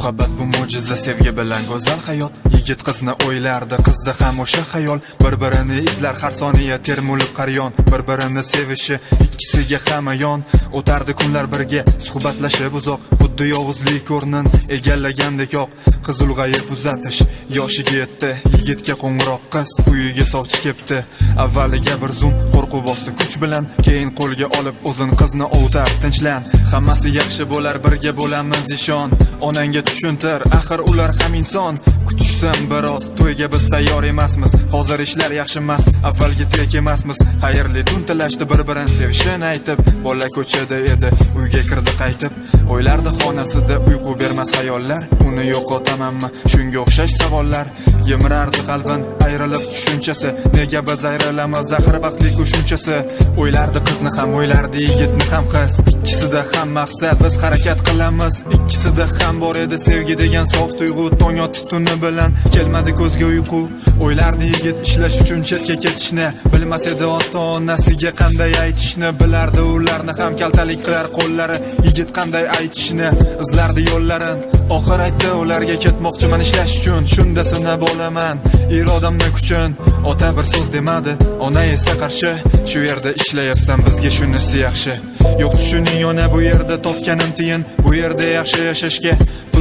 muhabbat bu mo'jiza sevgi bilan go'zal hayot. Yigit qizni o'ylardi qizda ham o'sha xayol. Bir birini izlar har soniya termulib qaryon bir birini sevishi ikkisiga hamayon o'tardi kunlar birga suhbatlashib uzoq. Xuddi yovuzlik o'rnin egallagandek oq qiz ulg'ayib uzatish yoshiga yetdi. Yigitga qo'ng'iroq qiz uyiga sovchi kepti. Avvaliga bir zum qo'rquv bosdi kuch bilan keyin qo'lga olib o'zin qizni ovutar tinchlan hammasi yaxshi bo'lar birga bo'lamiz ishon. Onangga tushuntir axir ular ham inson. Kutishsin biroz to'yga biz tayyor emasmiz. Hozir ishlar yaxshi emas avvalgidek emasmiz. Xayrli tun tilashdi bir birini sevishini aytib bola ko'chada edi uyga kirdi qaytib. O'ylardi xonasida uyqu bermas xayollar uni yo'qotamanmi? Shunga o'xshash savollar. Yemirardi qalbin ayrilib tushunchasi. Nega biz ayrilamiz axir baxtli shunchasi o'ylardi qizni ham o'ylardi yigitni ham qiz. Ikkisida ham maqsad biz harakat qilamiz. Ikkisida ham bor edi sevgi degan sof tuyg'u tong otdi tuni bilan kelmadi ko'zga uyqu. O'ylardi yigit ishlash uchun chetga ketishni. Bilmas edi ota onasiga qanday aytishni. Bilardi ularni ham kaltalik qilar qo'llari. Yigit qanday aytishni izlardi yo'llarin oxir aytdi ularga ketmoqchiman ishlash uchun. Shunda sinab olaman irodamni kuchin. Ota bir so'z demadi ona esa qarshi. Shu yerda ishlayapsan bizga shunisi yaxshi. Yo'q tushuning yana bu yerda topganim tiyin bu yerda yaxshi yashashga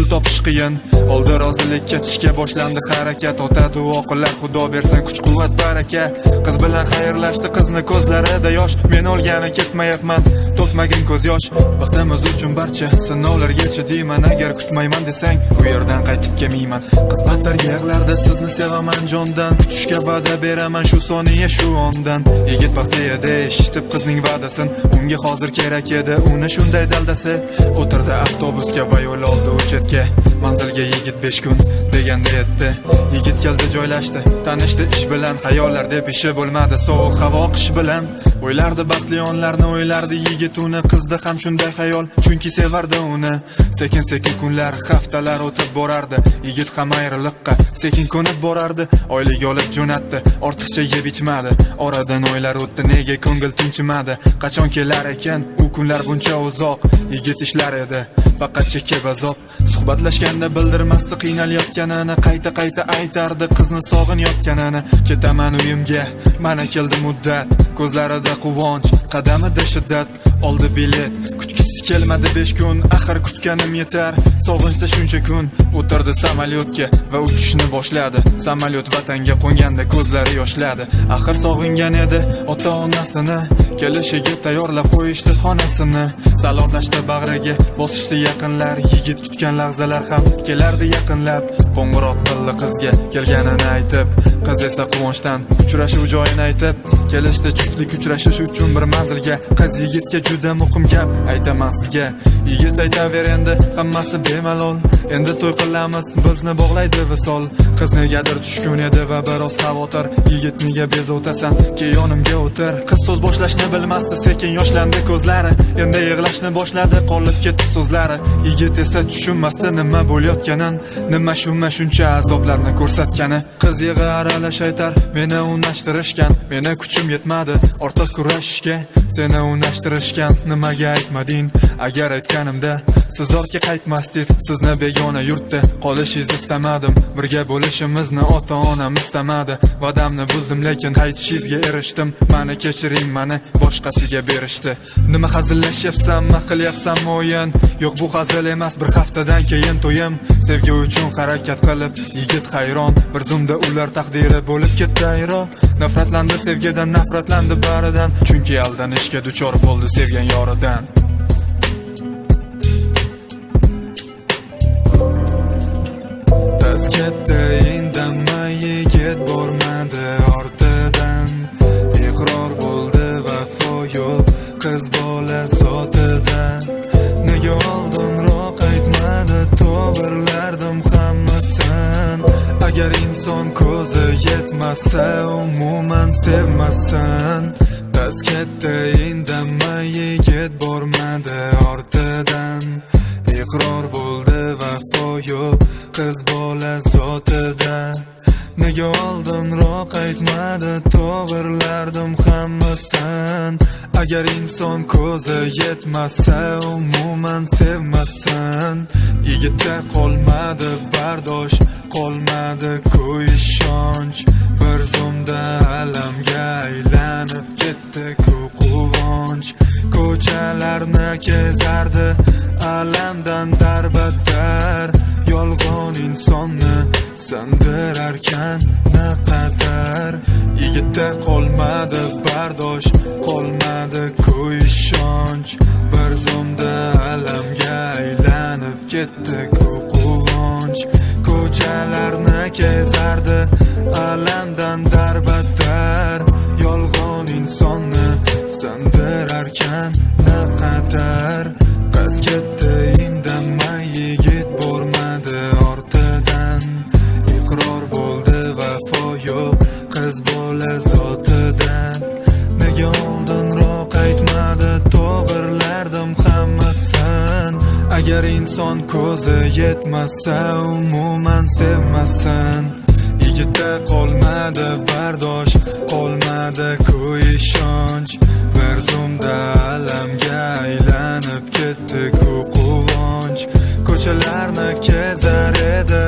topish qiyin oldi rozilik ketishga boshlandi harakat. Ota duo qilar xudo bersin kuch quvvat baraka. Qiz bilan xayrlashdi qizni ko'zlarida yosh. Men olgani ketmayapman to'kmagin ko'z yosh. Baxtimiz uchun barcha sinovlarga chidayman agar kutmayman desang bu yerdan qaytib kelmayman. Qiz battar yig'lardi sizni sevaman jondan. Kutishga va'da beraman shu soniya shu ondan. Yigit baxtli edi eshitib qizning va'dasin unga hozir kerak edi uni shunday daldasi. O'tirdi avtobusga va yo'l oldi u chetga manzilga yigit besh kun deganda yetdi. Yigit keldi joylashdi. Tanishdi ish bilan. Xayollar deb ishi bo'lmadi. Sovuq havo qish bilan. O'ylardi baxtli onlarni o'ylardi yigit uni. Qizda ham shunday xayol chunki sevardi uni. Sekin sekin kunlar haftalar o'tib borardi. Yigit ham ayriliqqa sekin ko'nib borardi. Oylik olib jo'natdi. Ortiqcha yeb ichmadi. Oradan oylar o'tdi nega ko'ngil tinchimadi qachon kelar ekan? U kunlar buncha uzoq. Yigit ishlar edi. Faqat chekib azob suhbatlashganda bildirmasdi qiynalayotgan qiynalayotganini qayta qayta aytardi qizni sog'inayotganini ketaman uyimga mana keldi muddat. Ko'zlarida quvonch qadamida shiddat. Oldi bilet kutgisi kelmadi besh kun axir kutganim yetar. Sog'inchda shuncha kun o'tirdi samolyotga va uchishni boshladi. Samolyot vatanga qo'nganda ko'zlari yoshladi. Axir sog'ingan edi ota onasini kelishiga tayyorlab qo'yishdi xonasini. Salomlashdi bag'riga bosishdi yaqinlar yigit kutgan lahzalar ham kelardi yaqinlab. Qo'ng'iroq qildi qizga kelganini aytib qiz esa quvonchdan uchrashuv joyini aytib kelishdi juftlik uchrashish uchun bir manzilga. Qiz yigitga juda muhim gap aytaman sizga yigit aytaver endi hammasi bemalol endi to'y qilamiz bizni bog'laydi visol. Qiz negadir tushkun edi va biroz xavotir yigit nega bezovtasan kel yonimga o'tir. Qiz so'z boshlashni bilmasdi sekin yoshlandi ko'zlari endi yig'lashni boshladi qolib ketdi so'zlari. Yigit esa tushunmasdi nima bo'layotganin nima shuma shuncha azoblarni ko'rsatgani. Qiz yig'i aralash aytar meni unashtirishgan meni kuchim yetmadi ortiq kurashishga seni unashtirishgan nimaga aytmading? Agar aytganimda siz ortga qaytmasdingiz. Sizni begona yurtda qolishingizni istamadim. Birga bo'lishimizni ota onam istamadi. Va'damni buzdim lekin qaytishingizga erishdim. Mani kechiring mani boshqasiga berishdi. Nima hazillashyapsanmi qilyapsanmi o'yin? Yo'q bu hazil emas. Bir haftadan keyin to'yim. Sevgi uchun harakat qilib yigit hayron. Bir zumda ular taqdiri bo'lib ketdi ayro. Nafratlandi sevgidan nafratlandi baridan chunki aldanishga duchor bo'ldi sevgan yoridan Tez ketdi indamay yigit bormadi ortidan Iqror bo'ldi vafo yo'q qiz bola sotidan Nega oldinroq aytmadi to'g'irlardim hammasin Agar inson ko'zi yetmasa umuman sevmasan Tez ketdi indamay yigit bormadi ortidan. Iqror bo'ldi vafo yo'q qiz bola zotida Nega oldinroq aytmadi to'g'irlardim hammasan agar inson ko'zi yetmasa umuman sevmasan yigitda qolmadi bardosh qolmadi ku ishonch bir zumda alamga aylanib ketdi ku quvonch ko'chalarni kezardi alamdan darbattar yolg'on insonni sindirarkan naqadar yigitda qolmadi bardosh qolmadi ku ishonch bir zumda alamga aylanib ketdi ku quvonch ko'chalarni kezardi alamdan darbattar yolg'on insonni sindirarkan naqadar qiz ketdi agar inson ko'zi yetmasa umuman sevmasin yigitda qolmadi bardosh qolmadi ku ishonch bir zumda alamga aylanib ketdi ku quvonch ko'chalarni kezar edi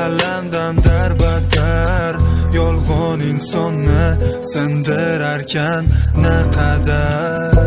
alamdan darbattar yolg'on insonni sindirarkan naqadar